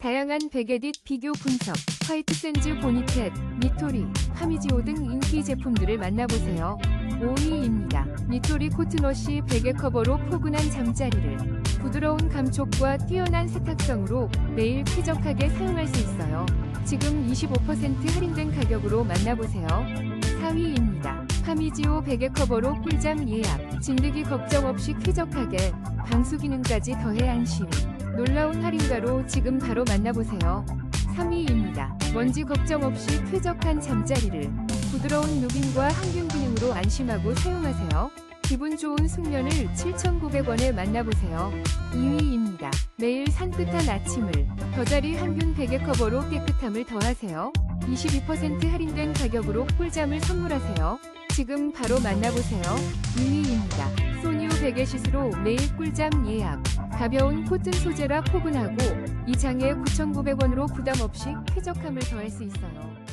다양한 베개딧 비교 분석, 화이트 샌즈 보니텟, 니토리, 하미지오 등 인기 제품들을 만나보세요. 5위입니다. 니토리 코트너시 베개 커버로 포근한 잠자리를 부드러운 감촉과 뛰어난 세탁성으로 매일 쾌적하게 사용할 수 있어요. 지금 25% 할인된 가격으로 만나보세요. 4위입니다. 하미지오 베개 커버로 꿀잠 예약, 진드기 걱정 없이 쾌적하게 방수 기능까지 더해 안심. 놀라운 할인가로 지금 바로 만나보세요. 3위입니다. 먼지 걱정 없이 쾌적한 잠자리를 부드러운 누빔과 항균 기능으로 안심하고 사용하세요. 기분 좋은 숙면을 7,900원에 만나보세요. 2위입니다. 매일 산뜻한 아침을 더자리 항균 베개 커버로 깨끗함을 더하세요. 22% 할인된 가격으로 꿀잠을 선물하세요. 지금 바로 만나보세요. 2위입니다. 베개시스로 매일 꿀잠 예약. 가벼운 코튼 소재라 포근하고 이 장에 9,900원으로 부담 없이 쾌적함을 더할 수 있어요.